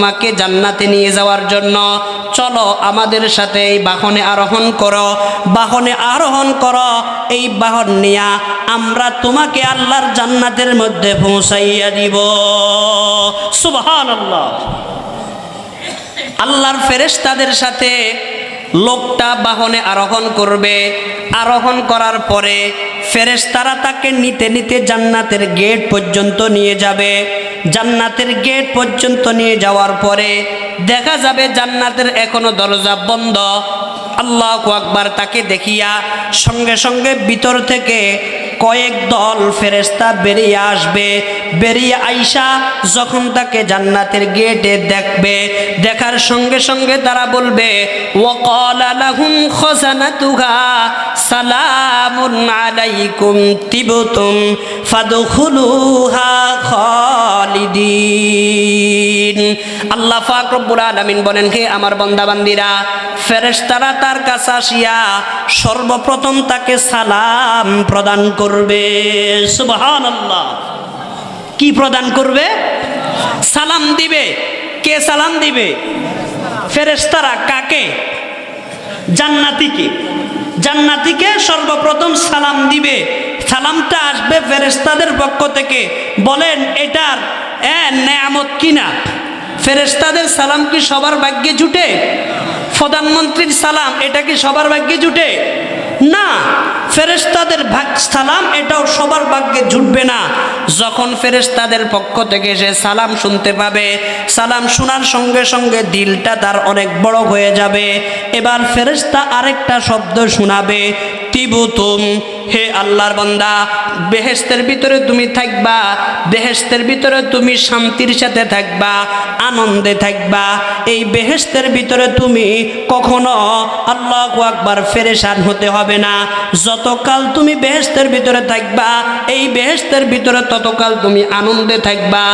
তোমাকে জান্নাতে নিয়ে যাওয়ার জন্য। চলো আমাদের সাথে এই বাহনে আরোহণ করো। বাহনে আরোহণ করো। এই বাহন নিয়া আমরা তোমাকে আল্লাহর জান্নাতের মধ্যে পৌঁছাইয়া দিব। সুবহানাল্লাহ। আল্লাহর ফেরেশতাদের সাথে লোকটা বাহনে আরোহণ করবে। আরোহণ করার পরে ফেরেশতারা তাকে নিতে নিতে জান্নাতের গেট পর্যন্ত নিয়ে যাবে। জান্নাতের গেট পর্যন্ত নিয়ে যাওয়ার পরে দেখা যাবে জান্নাতের এখনও দরজা বন্ধ। আল্লাহ আকবার তাকে দেখিয়া সঙ্গে সঙ্গে ভিতর থেকে কয়েক দল ফেরেস্তা বেরিয়ে আসবে। বেরিয়ে আইসা যখন তাকে জান্নাতের গেটে দেখবে, দেখার সঙ্গে সঙ্গে তারা বলবে সালামুন আলাইকুম তিবতুম। ফাদখুলুহা খালিদিন। আল্লাহ পাক রব্বুল আলামিন বলেন হে আমার বান্দাবান্দিরা, ফেরেশতারা তার কাছে আসিয়া সর্বপ্রথম তাকে সালাম প্রদান করবে। সুবহানাল্লাহ। কি প্রদান করবে? সালাম দিবে। কে সালাম দিবে? ফেরেশতারা কাকে? জান্নাতিকে। জান্নাতিকে সর্বপ্রথম সালাম দিবে। সালামটা আসবে ফেরেশতাদের পক্ষ থেকে। বলেন, এটার নেয়ামত কিনা? ফেরেশতাদের সালাম কি সবার ভাগ্যে জুটে? প্রধানমন্ত্রীর সালাম, এটা কি সবার ভাগ্যে জুটে? না, ফেরেশতাদের ভাগ, সালাম এটাও সবার ভাগ্যে জুটবে না। যখন ফেরেশতাদের পক্ষ থেকে সে সালাম শুনতে পাবে, সালাম শোনার সঙ্গে সঙ্গে দিলটা তার অনেক বড় হয়ে যাবে। এবার ফেরেশতা আরেকটা শব্দ শোনাবে, তিবুতুম হে আল্লাহর বান্দা বেহেস্তের ভিতরে তুমি থাকবা বেহেস্তের ভিতরে তুমি শান্তির সাথে থাকবা, আনন্দে থাকবা। এই বেহেস্তের ভিতরে তুমি কখনো আল্লাহ আকবার ফেরেশান হতে হবে না। যতকাল তুমি বেহেস্তের ভিতরে থাকবা, এই বেহেস্তের ভিতরে ততকাল তুমি আনন্দে থাকবা।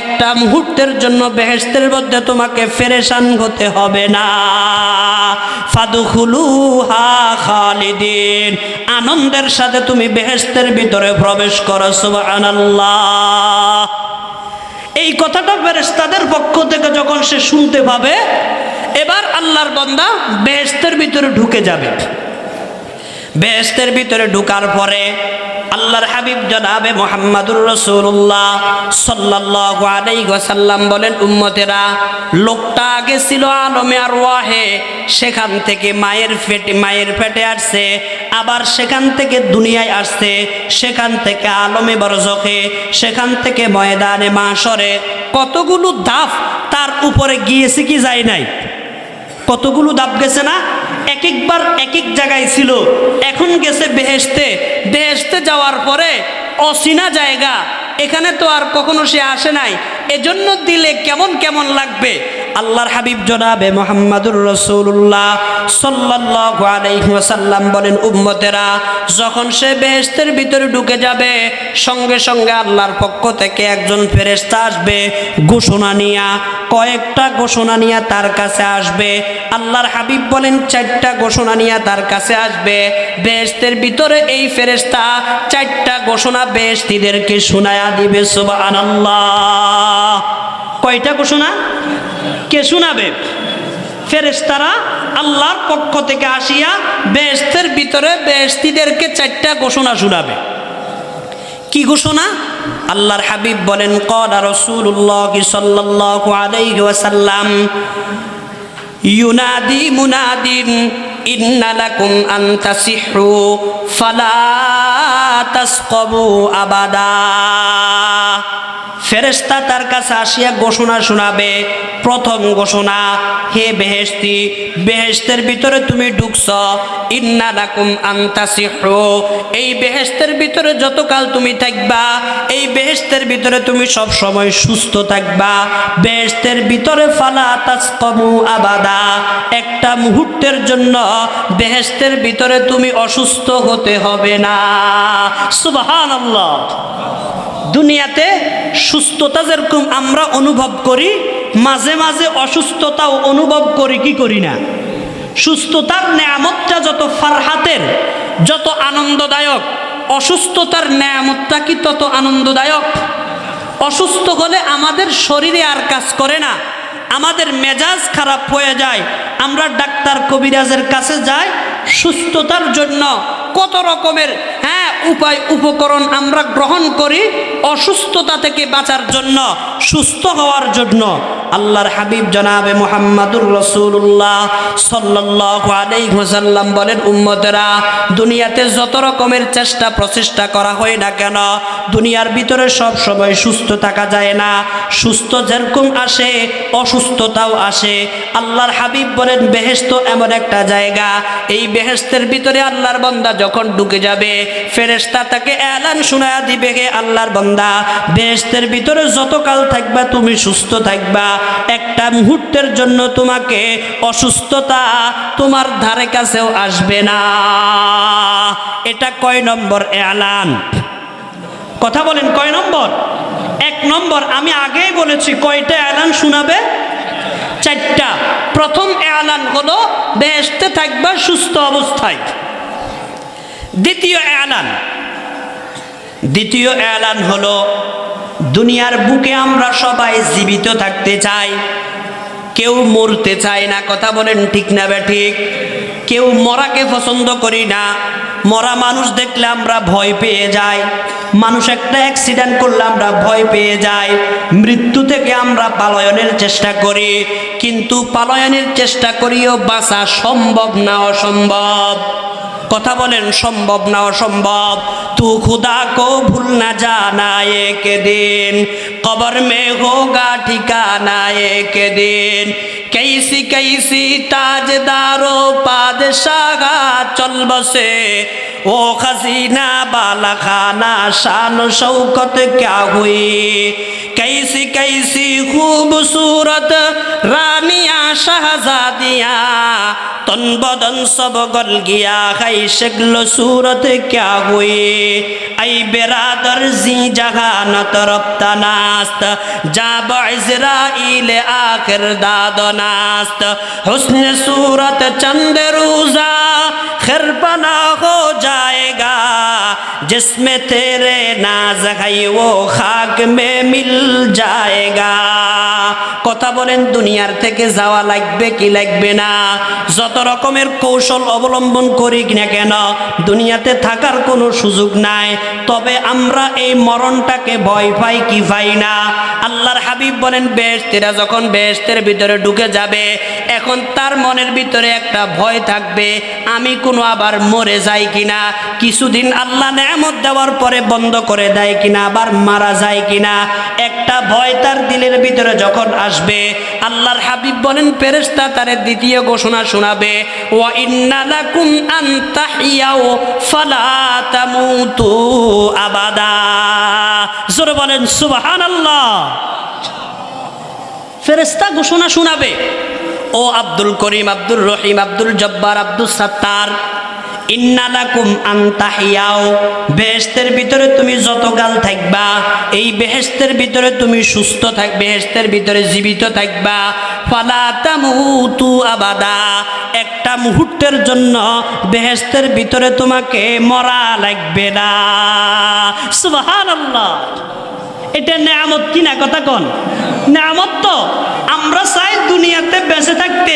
একটা মুহূর্তের জন্য বেহেস্তের মধ্যে তোমাকে ফেরেশান হতে হবে না। ফাদুখুলুহা খালিদিন, আনন্দের সাথে তুমি বেহেস্তের ভিতরে প্রবেশ করো এই কথাটা ফেরেশতাদের পক্ষ থেকে যখন সে শুনতে পাবে, এবার আল্লাহর বন্দা বেহেস্তের ভিতরে ঢুকে যাবে। বেহেস্তের ভিতরে ঢুকার পরে আল্লাহর হাবিব জনাবে মোহাম্মদুর রসুল্লাহ সাল্লাহ আলাইসাল্লাম বলেন, উম্মতেরা, লোকটা আগে ছিল আলমে আর ওয়াহে সেখান থেকে মায়ের ফেটে মায়ের ফেটে আসছে, আবার সেখান থেকে দুনিয়ায় আসছে, সেখান থেকে আলমে বরজকে সেখান থেকে ময়দানে মাসরে কতগুলো দাফ তার উপরে গিয়েছে কি যায় নাই? কতগুলো দাপ গেছে না? এক একবার এক এক জায়গায় ছিল, এখন গেছে বেহেস্তে যাওয়ার পরে অচেনা জায়গা। এখানে তো আর কখনো সে আসে নাই। এজন্য দিলে কেমন কেমন লাগবে? আল্লাহর হাবিব জনাবে মোহাম্মদুর রসুল্লাহ সাল্লাহ আলাইসাল্লাম বলেন, উম্মতেরা, যখন সে বেহেস্তের ভিতরে ঢুকে যাবে, সঙ্গে সঙ্গে আল্লাহর পক্ষ থেকে একজন ফেরেস্তা আসবে, ঘোষণা নিয়া, কয়েকটা ঘোষণা নিয়া তার কাছে আসবে। আল্লাহর হাবিব বলেন, চারটা ঘোষণা নিয়া তার কাছে আসবে। বেহেস্তের ভিতরে এই ফেরেস্তা চারটা ঘোষণা বেহেস্তিদেরকে শোনায়া দিবে, সুবহানাল্লাহ। কয়টা ঘোষণা? কে শোনাবে? ফেরেস্তারা আল্লাহর পক্ষ থেকে আসিয়া বেহস্তের ভিতরে বেহস্তিদেরকে চারটা ঘোষণা শোনাবে। কি ঘোষণা? আল্লাহর হাবিব বলেন কলা রসুল্লাহ সাল্লাল্লাহু আলাইহি ওয়াসাল্লাম, ইউনাদি মুনাদিন ইন্না লাকুম আন তাসিহু, ফালা তাসকাবু আবাদা। ফেরেস্তা তার কাছে আসিয়া ঘোষণা শোনাবে, প্রথম ঘোষণা, হে বেহেস্তি বেহেস্তের ভিতরে তুমি ঢুকছ, ইন্না লাকুম আন্তাসিহু এই বেহেস্তের ভিতরে যতকাল তুমি থাকবা, এই বেহেস্তের ভিতরে তুমি সব সময় সুস্থ থাকবা বেহেস্তের ভিতরে ফালা তাসকমু আবাদা। একটা মুহূর্তের জন্য বেহেস্তের ভিতরে তুমি অসুস্থ হতে হবে না। সুবহানাল্লাহ। দুনিয়াতে সুস্থতা যেরকম আমরা অনুভব করি, মাঝে মাঝে অসুস্থতাও অনুভব করি, কি করি না? সুস্থতার নেয়ামতটা যত ফারহাতের, যত আনন্দদায়ক, অসুস্থতার নেয়ামতটা কি তত আনন্দদায়ক? অসুস্থ হলে আমাদের শরীরে আর কাজ করে না। আমাদের মেজাজ খারাপ হয়ে যায়, আমরা ডাক্তার কবিরাজের কাছে যাই সুস্থতার জন্য কত রকমের হ্যাঁ উপায় উপকরণ আমরা গ্রহণ করি অসুস্থতা থেকে বাঁচার জন্য, সুস্থ হওয়ার জন্য। আল্লাহর হাবিব জনাবে মোহাম্মদুর রসুল্লাহ সাল্লাহ আলাইসাল্লাম বলেন, উম্মতেরা, দুনিয়াতে যত রকমের চেষ্টা প্রচেষ্টা করা হয় না কেন, দুনিয়ার ভিতরে সব সময় সুস্থ থাকা যায় না। সুস্থ যেরকম আসে, অসুস্থতাও আসে। আল্লাহর হাবিব বলেন বেহেস্ত এমন একটা জায়গা, এই বেহেস্তের ভিতরে আল্লাহর বন্দা যখন ঢুকে যাবে ফেরেস্তা তাকে এলান শোনায়া দিবে হে আল্লাহর বন্দা বেহেস্তের ভিতরে যতকাল থাকবা তুমি সুস্থ থাকবা। একটা মুহূর্তের জন্য তোমাকে অসুস্থতা তোমার ধারে কাছেও আসবে না। এটা কয় নম্বর এলান কথা বলেন, কয় নম্বর? এক নম্বর, আমি আগেই বলেছি, কয়টা এলান শোনাবে? চারটা। প্রথম এলান হলো বেহেস্তে থাকবা সুস্থ অবস্থায়। দ্বিতীয় এলান দ্বিতীয় এলান হলো দুনিয়ার বুকে আমরা সবাই জীবিত থাকতে চাই। কেউ মরতে চায় না, কথা বলেন ঠিক না বে ঠিক। কেউ মরাকে পছন্দ করি না, মরা মানুষ দেখলে আমরা ভয় পেয়ে যাই। মানুষ একটা অ্যাক্সিডেন্ট করলে আমরা ভয় পেয়ে যাই। মৃত্যু থেকে আমরা পালায়নের চেষ্টা করি, কিন্তু পালায়নের চেষ্টা করিও বাঁচা সম্ভব না অসম্ভব। কথা বলেন সম্ভব না অসম্ভব তু খুদা কো ভুল না জানা এক দিন কবর মে হোগা ঠিকানা এক দিন कैसी कैसी ताजदारो पादशाह चल बसे ओ खजीना बाला खाना शान शौकत क्या हुई कैसी कैसी खूबसूरत रानिया शहजादियाँ तन बदन सब गल गया है शक्ल सूरत क्या हुई ऐ बेरादर जी जहानत रफ्तानास्त जाब इजराइल आखिर दादनास्त हुस्न آخر بنا ہو جائے گا جس میں تیرے ناز ہے وہ خاک میں مل جائے گا কথা বলেন দুনিয়ার থেকে যাওয়া লাগবে কি লাগবে না যত রকমের কৌশল অবলম্বন করি না কেন দুনিয়াতে থাকার কোনো সুযোগ নাই তবে আমরা এই মরণটাকে ভয় পাই কি পাই না। আল্লাহর হাবিব বলেন বেশ বেহস্তিরা যখন বেহস্তের ভিতরে ঢুকে যাবে, এখন তার মনের ভিতরে একটা ভয় থাকবে। আমি কোন আবার মরে যায় কিনা? কিছুদিন আল্লাহ নেয়ামত দেওয়ার পরে বন্ধ করে দেয় কিনা? আবার মারা যায় কিনা? একটা ভয় তার দিলের ভিতরে যখন আসবে, আল্লাহর হাবিব বলেন, ফেরেশতা তার দ্বিতীয় ঘোষণা শোনাবে, ওয়া ইন্নালাকুম ফালা আবাদা। বলেন ঘোষণা শোনাবে। ও আব্দুল করিম আব্দুল রহিম, আব্দুল জব্বার আব্দুল সাত্তার ইন্নালাকুম আন্তাহিয়াও বেহেস্তের ভিতরে তুমি যত গাল থাকবা, এই বেহেস্তের ভিতরে তুমি সুস্থ থাক বেহেস্তের ভিতরে জীবিত থাকবা। ফালা তামুতু আবাদা একটা মুহূর্তের জন্য বেহেস্তের ভিতরে তোমাকে মরা লাগবে না। সুবহানাল্লাহ। এটা নেয়ামত কিনা কথা কন। নেয়ামত তো আমরা চাই দুনিয়াতে বেঁচে থাকতে,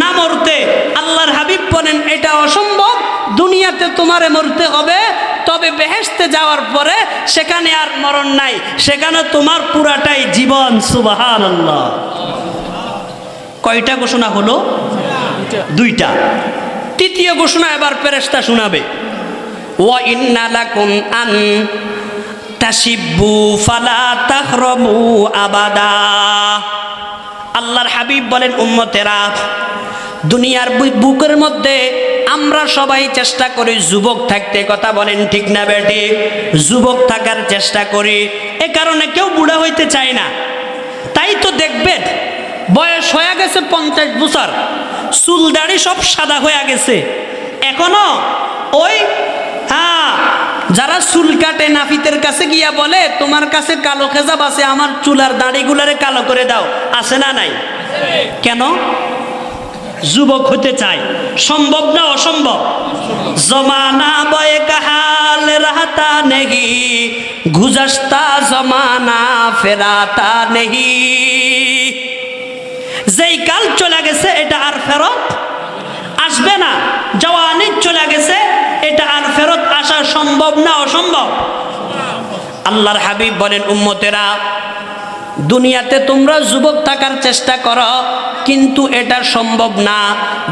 না মরতে, আল্লাহর হাবিব বলেন, এটা অসম্ভব। দুনিয়াতে তোমারে মরতে হবে। তবে বেহেস্তে যাওয়ার পরে সেখানে আর মরণ নাই। সেখানে তোমার পুরাটাই জীবন। সুবাহান আল্লাহ কয়টা ঘোষণা হলো? দুইটা। তৃতীয় ঘোষণা এবার ফেরেস্তা শোনাবে। ওয়া ইন্নালাকুম আন তাসিব্বু ফালা তাহরমু আবাদা। আল্লাহর হাবিব বলেন, উম্মতেরা, দুনিয়ার বুকের মধ্যে আমরা সবাই চেষ্টা করি যুবক থাকতে। কথা বলেন ঠিক না বেটি? যুবক থাকার চেষ্টা করি। এ কারণে কেউ বুড়া হইতে চায় না। তাই তো দেখবেন, বয়স হয়ে গেছে পঞ্চাশ বছর চুল দাড়ি সব সাদা হয়ে গেছে। এখনও ওই হ্যাঁ যারা চুল কাটে, নাফিতের কাছে গিয়া বলে, তোমার কাছে কালো খেজাব আছে, আমার চুলার দাড়িগুলারে কালো করে দাও। আছে না নাই? কেন? যুবক হতে চায়। সম্ভব না অসম্ভব? জমানা বয়ে কাহাল রাহতা নেহি, গুজস্তা জমানা ফেরাতা নেহি। যেই কাল চলে গেছে, এটা আর ফেরত আসবে না। জওয়ানি চলে গেছে এটা আর ফেরত আসা সম্ভব না অসম্ভব? আল্লাহর হাবিব বলেন উম্মতেরা দুনিয়াতে তোমরা যুবক থাকার চেষ্টা করো, কিন্তু এটা সম্ভব না।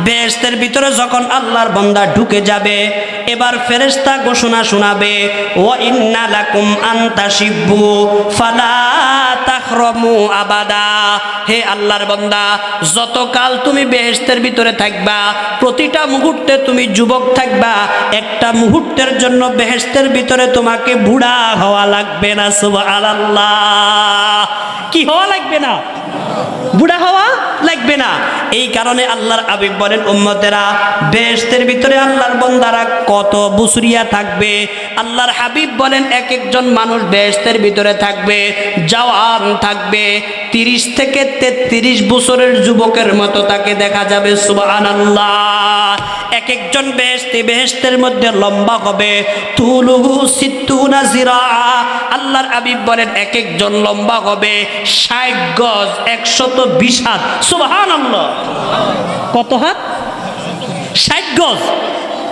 বেহেস্তের ভিতরে যখন আল্লাহর বান্দা ঢুকে যাবে, এবার ফেরেশতা ঘোষণা শোনাবে ও ইন্না লাকুম আন্তাসিব্বু ফালা তাখরমু আবাদা। হে আল্লাহর বান্দা, যতকাল তুমি বেহেস্তের ভিতরে থাকবা, প্রতিটা মুহূর্তে তুমি যুবক থাকবা, একটা মুহূর্তের জন্য বেহেস্তের ভিতরে তোমাকে বুড়া হওয়া লাগবে না, সুবহানাল্লাহ। কি হওয়া লাগবে না? বুড়া হওয়া লাগবে না। এই কারণে আল্লাহর আবিব বলেন, উম্মতেরা, বেহেশতের ভিতরে আল্লাহর বন্দারা কত বুসরিয়া থাকবে? আল্লাহর হাবিব বলেন, এক একজন মানুষ বেহেশতের ভিতরে থাকবে, জওয়ান থাকবে, তিরিশ থেকে তেত্রিশ বছরের যুবকের মতো তাকে দেখা যাবে। সুবহানাল্লাহ। এক একজন বেহেশতি বেহেশতের মধ্যে লম্বা হবে। তুলুহু সিত্তুনা জিরা আল্লাহর আবিব বলেন, এক একজন লম্বা হবে, ষাট গজ একশত বিশ হাত। সুবাহান কত হাত? ষাট গজ।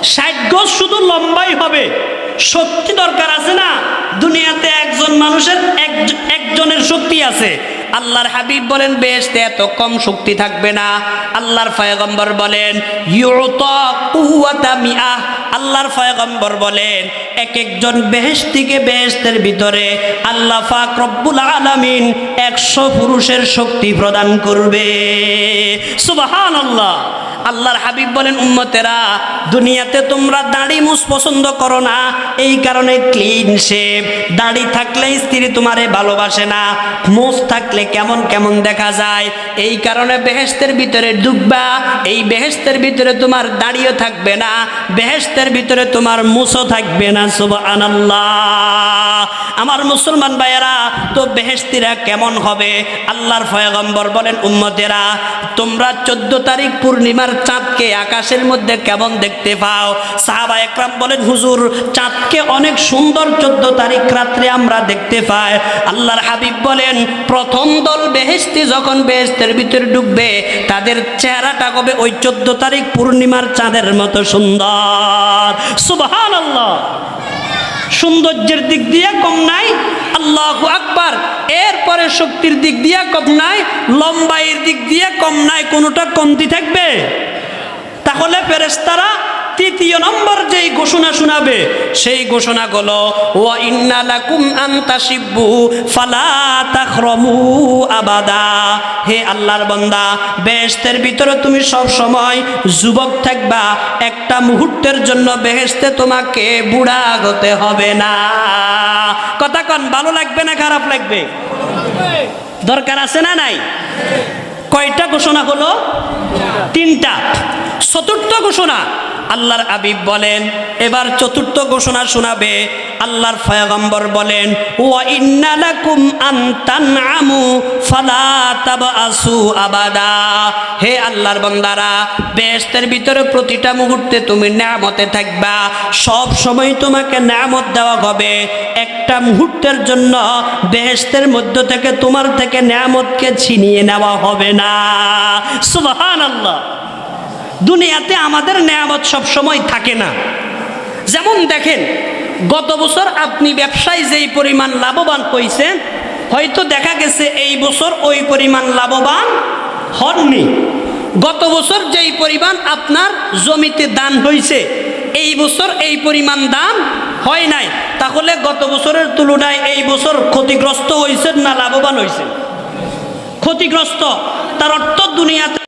ষাট গজ শুধু লম্বাই হবে। শক্তি দরকার আছে না? দুনিয়াতে একজন মানুষের এক- একজনের শক্তি আছে। আল্লাহর হাবিব বলেন, বেহেশতে এত কম শক্তি থাকবে না। আল্লাহর ফয়গম্বর বলেন আল্লাহর ফয়গম্বর বলেন এক একজন বেহেশতিকে বেহেশতের ভিতরে আল্লাহ রব্বুল আলামিন একশো পুরুষের শক্তি প্রদান করবে। সুবহানাল্লাহ। আল্লাহর হাবিব বলেন, উম্মতেরা, দুনিয়াতে তোমরা দাড়ি মুছ পছন্দ করো না। এই কারণে ক্লিন শেপ দাড়ি থাকলে স্ত্রী তোমারে ভালোবাসে না। মুছ থাকলে কেমন কেমন দেখা যায়। এই কারণে বেহেস্তের ভিতরে ডুববা। এই বেহেস্তের ভিতরে তোমার দাড়িও থাকবে না। বেহেস্তের ভিতরে তোমার মুছও থাকবে না। সুবহানাল্লাহ। আমার মুসলমান ভাইয়েরা, তো বেহেস্তিরা কেমন হবে? আল্লাহর ফয়গম্বর বলেন, উম্মতেরা, তোমরা চোদ্দ তারিখ পূর্ণিমার চাঁদকে আকাশের মধ্যে কেমন দেখতে পাও? সাহাবা একরাম বলেন, হুজুর, চাঁদকে অনেক সুন্দর চোদ্দ তারিখ রাত্রে আমরা দেখতে পাই। আল্লাহর হাবিব বলেন, প্রথম দল বেহেস্তি যখন বেহেস্তের ভিতরে ডুববে তাদের চেহারাটা হবে ওই চোদ্দ তারিখ পূর্ণিমার চাঁদের মতো সুন্দর। সুবহান আল্লাহ সৌন্দর্যের দিক দিয়ে কম নাই, আল্লাহ আকবার। এরপরে শক্তির দিক দিয়ে কম নাই, লম্বাইয়ের দিক দিয়ে কম নাই, কোনোটা কমতি থাকবে? তাহলে ফেরেস্তারা তৃতীয় নম্বর যেই ঘোষণা শোনাবে, সেই ঘোষণা হলো ও ইন্নালাকুম আন্তাসিব্বু ফালা তাখরমু আবাদা। হে আল্লাহর বান্দা, বেহেশতের ভিতরে তুমি সব সময় যুবক থাকবা, একটা মুহূর্তের জন্য বেহেস্তে তোমাকে বুড়া হতে হবে না। কথা কন, ভালো লাগবে না খারাপ লাগবে? দরকার আছে না নাই? কয়টা ঘোষণা হলো? তিনটা। চতুর্থ ঘোষণা। আল্লাহর আবিব বলেন, এবার চতুর্থ ঘোষণা শোনাবে। আল্লাহর ফয়গম্বর বলেন, ওয়া ইন্নালাকুম আনতানআমু ফালা তাবআসু আবাদা। হে আল্লাহর বান্দারা, বেহেশতের ভিতরে প্রতিটা মুহূর্তে তুমি নিয়ামতে থাকবা। সব সময় তোমাকে নিয়ামত দেওয়া হবে। একটা মুহূর্তের জন্য বেহেশতের মধ্য থেকে তোমার থেকে নিয়ামতকে ছিনিয়ে নেওয়া হবে না। সুবহানাল্লাহ। দুনিয়াতে আমাদের নেয়ামত সব সময় থাকে না। যেমন দেখেন, গত বছর আপনি ব্যবসায় যেই পরিমাণ লাভবান হয়েছেন হয়তো দেখা গেছে এই বছর ওই পরিমাণ লাভবান হননি। গত বছর যেই পরিমাণ আপনার জমিতে দান হয়েছে এই বছর এই পরিমাণ দান হয় নাই। তাহলে গত বছরের তুলনায় এই বছর ক্ষতিগ্রস্ত হয়েছেন না লাভবান হয়েছে ক্ষতিগ্রস্ত, তার অর্থ দুনিয়াতে